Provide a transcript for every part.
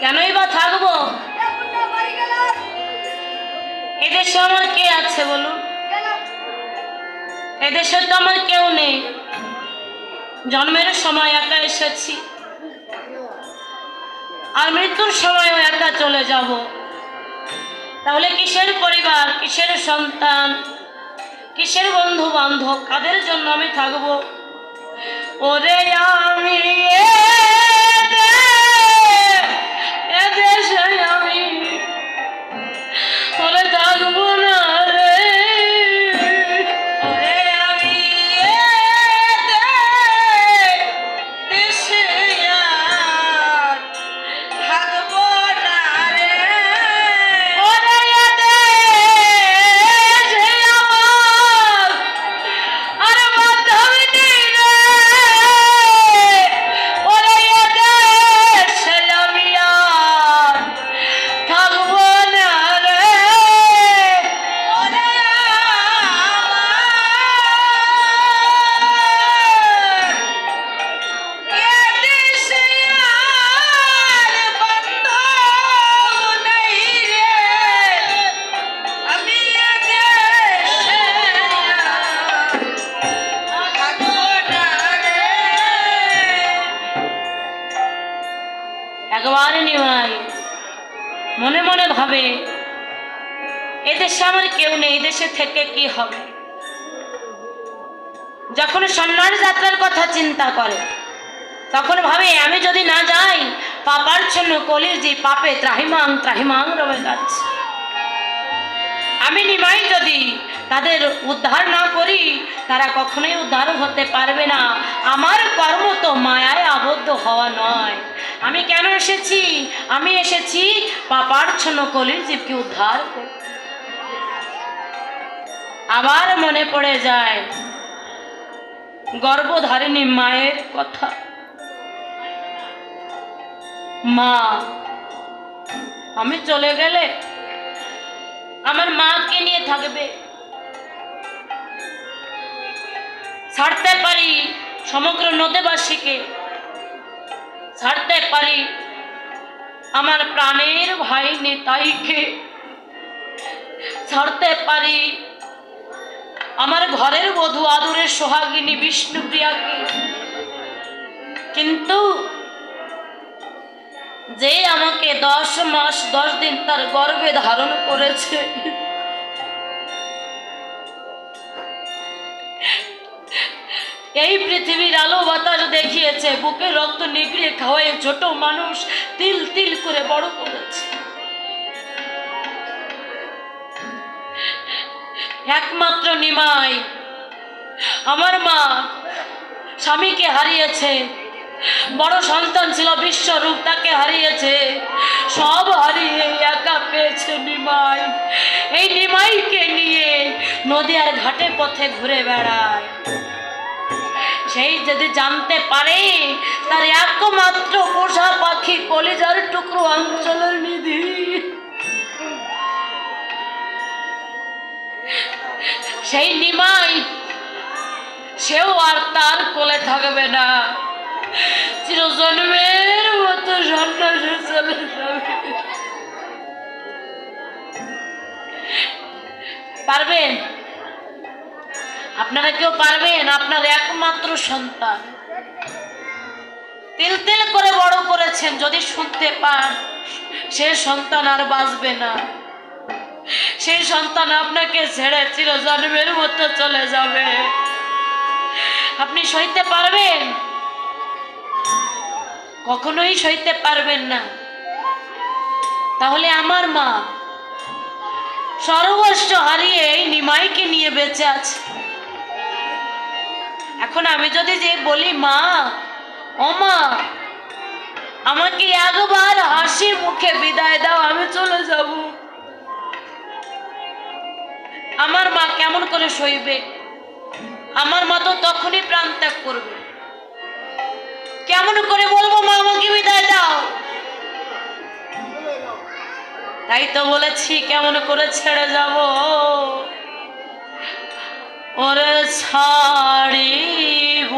কেনই বা থাকব? এদেশে আমার কে আছে বলুন? এদেশে তো আমার কেউ নেই। জন্মের সময় একা এসেছি। আর মৃত্যুর সময়ও একা চলে যাব। তাহলে কিসের পরিবার, কিসের সন্তান, কিসের বন্ধু বান্ধব কাদের জন্য আমি থাকব? ওরে আমি মনে মনে ভাবে এদেশে আমার কেউ নেই দেশে থেকে কি হবে? যখন সন্ন্যাস যাত্রার কথা চিন্তা করে, তখন ভাবে, আমি যদি না যাই, পাপার জন্য কলির যে পাপে ত্রাহিমাং ত্রাহিমাং রবে যাচ্ছে আমি নিমাই যদি তাদের উদ্ধার না করি, তারা কখনোই উদ্ধার হতে পারবে না। আমার কর্ম তো মায়ায় আবদ্ধ হওয়া নয়। আমি কেন এসেছি? আমি এসেছি পাপার্ছন্ন কলির জীবকে উদ্ধার করতে। আবার মনে পড়ে যায় গর্ভধারিণী মায়ের কথা। মা, আমি চলে গেলে আমার মাকে নিয়ে থাকবে। ছাড়তে পারি সমগ্র নদীবাসীকে। ছাড়তে পারি। আমার প্রাণের ভাই নেতাইকে ছাড়তে পারি। আমার ঘরের বধূ আদুরের সোহাগিনী বিষ্ণুপ্রিয়াকে কিন্তু যে আমাকে দশ মাস, দশ দিন তার গর্ভে ধারণ করেছে। এই পৃথিবীর আলো বাতাস দেখিয়েছে, বুকে রক্ত নিগড়িয়ে খাওয়াই ছোট মানুষ তিল তিল করে বড় করেছে। একমাত্র নিমাই, আমার মা স্বামীকে হারিয়েছে, বড় সন্তান ছিল বিশ্বরূপ, তাকে হারিয়েছে, সব হারিয়ে একা পেয়েছে নিমাই। এই নিমাইকে নিয়ে নদী আর ঘাটে পথে ঘুরে বেড়ায়। সেই যদি জানতে পারে, তার একমাত্র পোষা পাখি কলিজার টুকরো অঞ্চলের নিধি। সেই নিমাই, সেও আর তার কোলে থাকবে না। চিরজন্মের মতো সন্ন্যাসে চলে যাবে। পারবেন? আপনারা কেউ পারবেন? আপনার একমাত্র সন্তান। তিল তিল করে বড় করেছেন, যদি শুনতে পান, সে সন্তান আর বাঁচবে না। সেই সন্তান আপনাকে ছেড়ে চিরজন্মের মতো চলে যাবে। আপনি সইতে পারবেন? কখনোই সইতে পারবেন না। তাহলে আমার মা সর্বস্ব হারিয়ে এই নিমাইকে নিয়ে বেঁচে আছে। এখন আমি যদি যে বলি মা, ও মা, আমাকে একবার হাসি মুখে বিদায় দাও, আমি চলে যাব। আমার মা কেমন করে সইবে? আমার মা তো তখনই প্রাণ ত্যাগ করবে। কেমন করে বলব, মা, আমাকে বিদায় দাও। তাই তো বলেছি, কেমন করে ছেড়ে যাব? ওরে ছাড়িব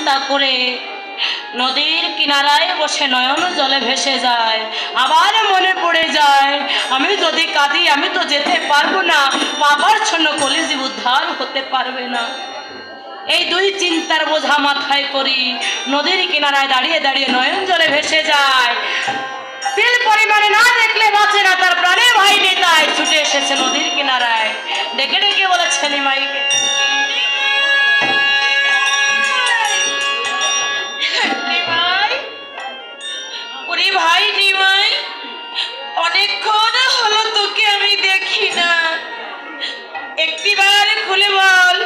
চিন্তা করে নদীর কিনারায় বসে নয়ন জলে ভেসে যায়, আবার মনে পড়ে যায়, আমি যদি কাঁদি, আমি তো যেতে পারব না, বাবার জন্য কলিজীব উদ্ধার হতে পারবে না। এই দুই চিন্তার বোঝা মাথায় করি, নদীর কিনারায় দাঁড়িয়ে দাঁড়িয়ে নয়ন জলে ভেসে যায়। তিল পরিমাণে না দেখলে বাঁচে না, তার প্রাণে ভাই নেতায় ছুটে এসেছে নদীর কিনারায়। ডেকে ডেকে বলে ছেলে নিমাই ওরে ভাই নিমাই, অনেকক্ষণ হলো তোকে আমি দেখি না। একটিবার খুলে বল,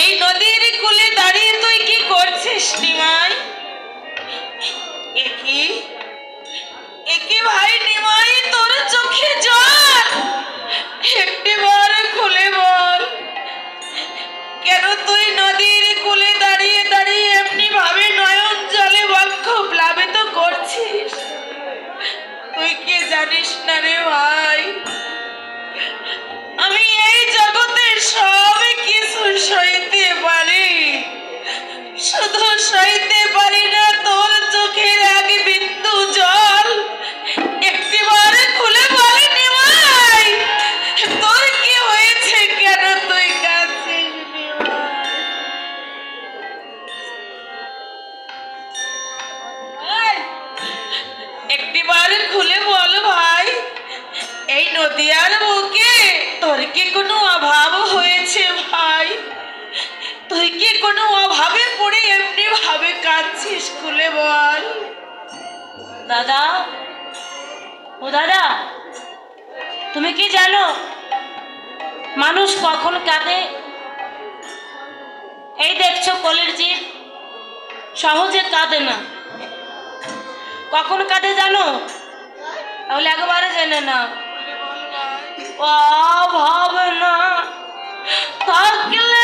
এই নদীর কূলে দাঁড়িয়ে তুই কি করছিস নিমাই? একি একি ভাই নিমাই, তোর চোখে জল? একটিবার কি জানিস না রে ভাই। আমি এই জগতের সব কিছু পারি। শুধু সইতে তাহলে একবারে জেনে না। ও ভাবনা থাকলে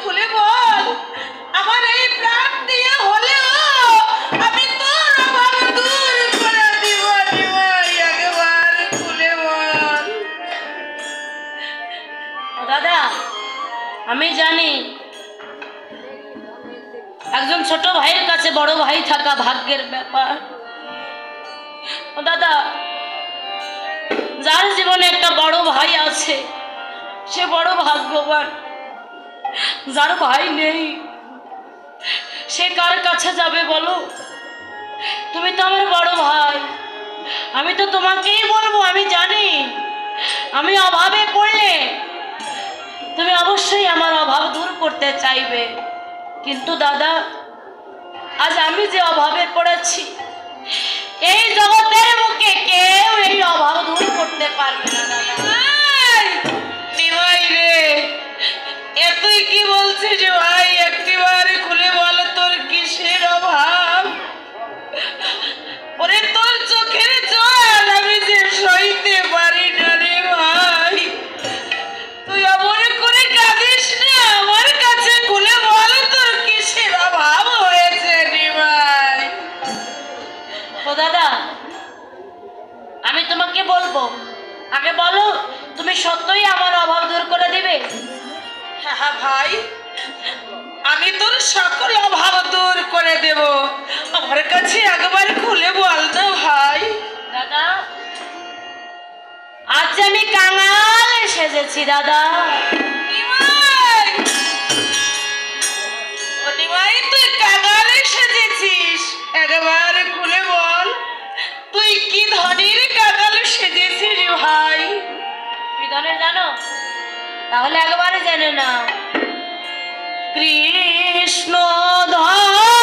খুলে বল। আমার এই প্রাণ দিয়ে হলেও আমি তোর অভাব দূর করে দিব একবার খুলে বল। দাদা, আমি জানি একজন ছোট ভাইয়ের কাছে বড় ভাই থাকা ভাগ্যের ব্যাপার। ও দাদা, যার জীবনে একটা বড় ভাই আছে, সে বড় ভাগ্যবান। যার ভাই নেই, সে কার কাছে যাবে বলো? তুমি তো আমার বড় ভাই। আমি তো তোমাকেই বলব, আমি জানি। আমি অভাবে পড়লে তুমি অবশ্যই আমার অভাব দূর করতে চাইবে। কিন্তু দাদা, আজ আমি যে অভাবে পড়েছি, এই জগতের মুখে কেউ এই অভাব দূর করতে পারবে না, দাদা। ভাই, নিমাই রে এ তুই কি বলছিস ভাই? একটিবার খুলে বল তোর কিসের অভাব? ওরে তোর চোখের জল আমি যে সইতে পারি না রে ভাই। তুই অমন করে কাঁদিস না আমার কাছে খুলে বল তোর কিসের অভাব হয়েছে নিমাই ও দাদা আমি তোমাকে বলব। আগে বলো তুমি সত্যই আমার অভাব দূর করে দিবে? হ্যাঁ ভাই আমি তোর সকল অভাব দূর করে দেব। আমার কাছে একবার খুলে বল না ভাই। দাদা আজ আমি কাঙাল সেজেছি দাদা। তুই কাঙালে সেজেছিস। একবার খুলে বল। তুই কি ধনির কাঙাল সেজেছিস ভাই? কি জানো? তাহলে একবারে জেনে না কৃষ্ণ ধন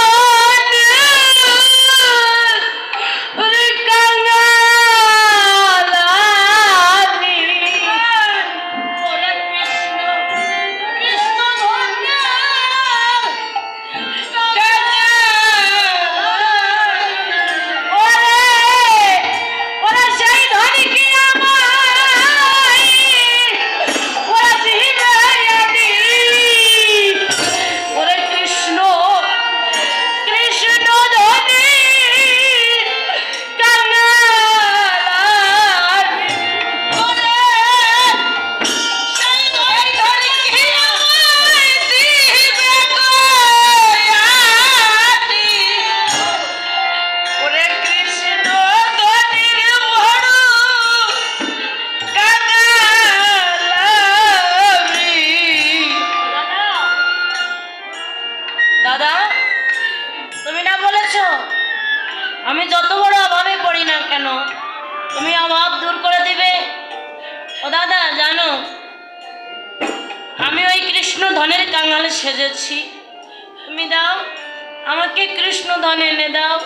আমি যত বড় অভাবে পড়ি না কেন, তুমি অভাব দূর করে দিবে। ও দাদা, জানো, আমি ওই কৃষ্ণ ধনের কাঙালে সেজেছি। তুমি দাও, আমাকে কৃষ্ণ ধন এনে দাও।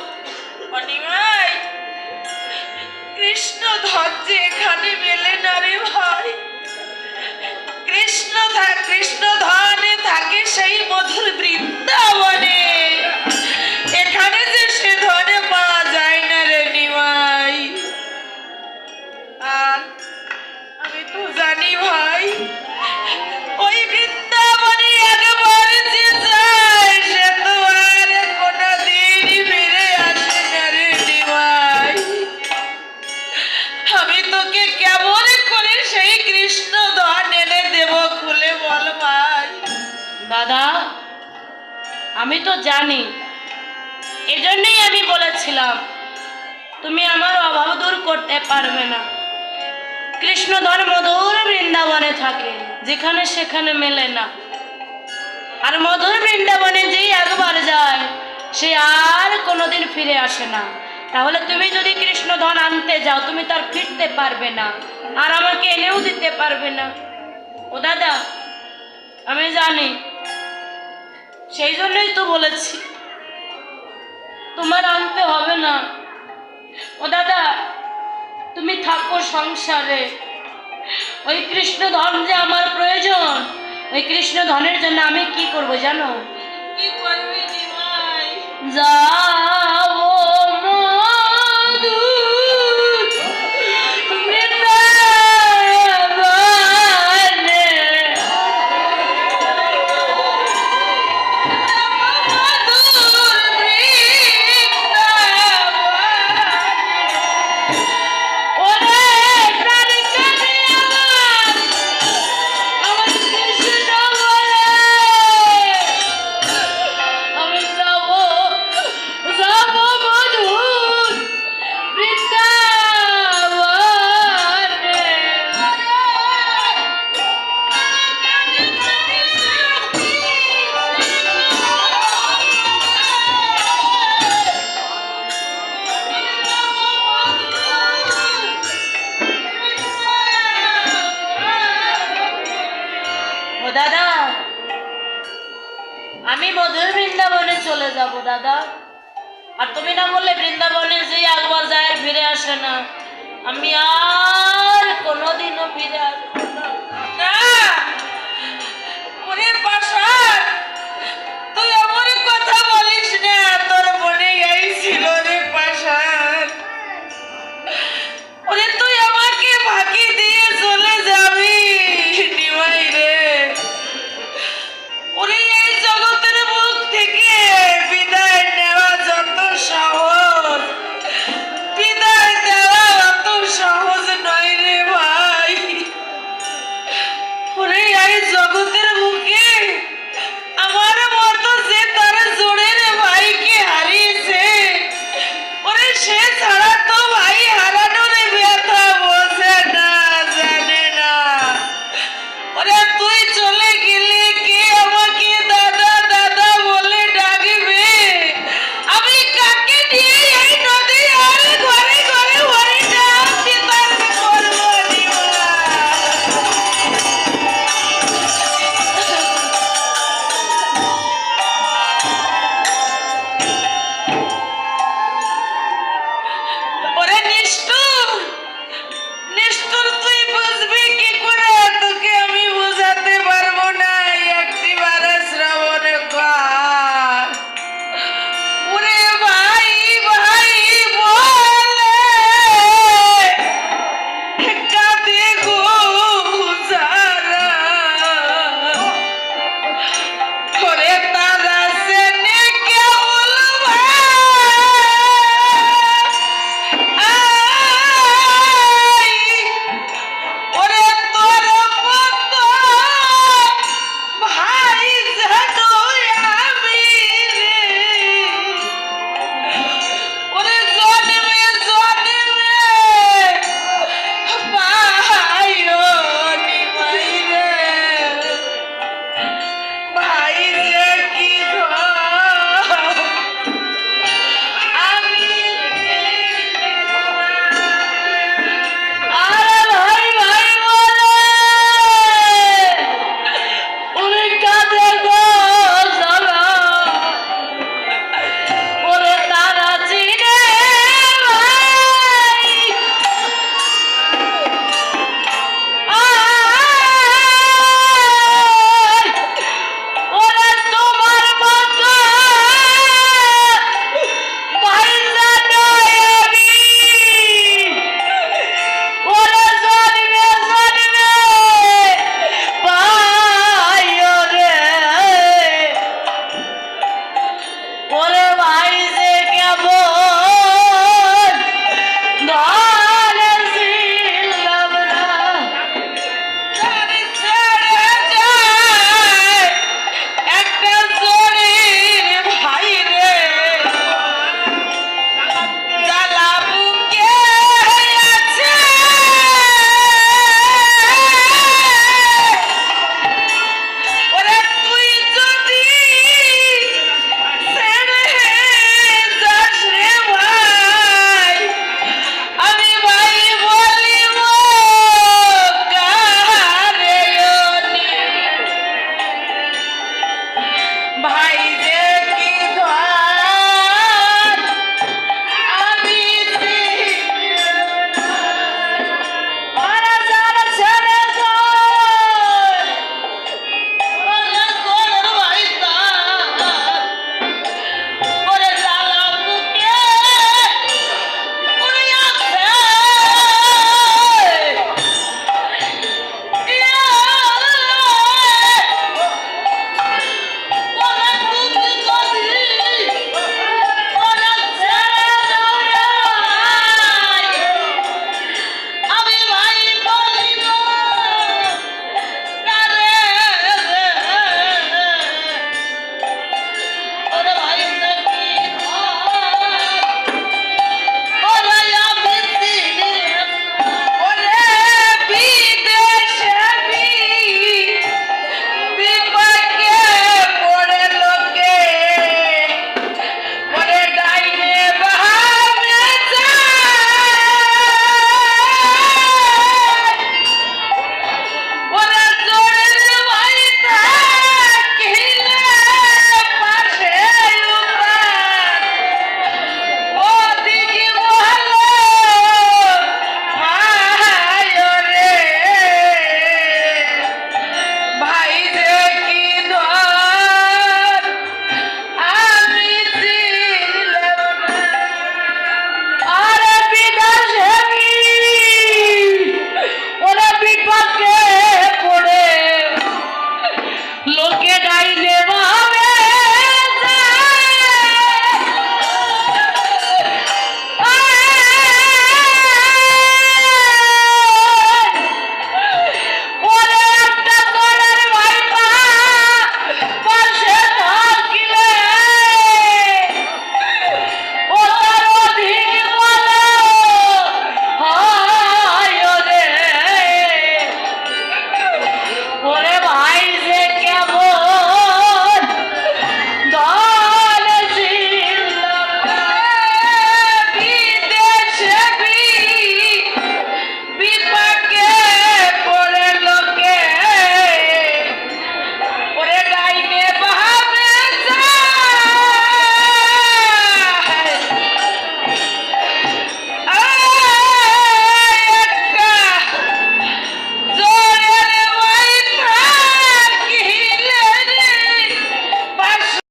কৃষ্ণ ধন যে এখানে মেলে না রে ভাই। কৃষ্ণ কৃষ্ণ ধনে থাকে সেই মধুর বৃন্দাবনে। আমি তো জানি। এজন্যই আমি বলেছিলাম, তুমি আমার অভাব দূর করতে পারবে না। কৃষ্ণধর মধুর বৃন্দাবনে থাকে, যেখানে সেখানে মেলে না। আর মধুর বৃন্দাবনে যেই একবার যায়, সে আর কোনোদিন ফিরে আসে না। তাহলে তুমি যদি কৃষ্ণধন আনতে যাও, তুমি তার ফিরতে পারবে না, আর আমাকে এনেও দিতে পারবে না। ও দাদা, আমি জানি সেই জন্যই তো বলেছি। তোমার আনতে হবে না। ও দাদা তুমি থাকো সংসারে। ওই কৃষ্ণ ধন যে আমার প্রয়োজন ওই কৃষ্ণ ধনের জন্য আমি কি করব জানো? কি করবি নিমাই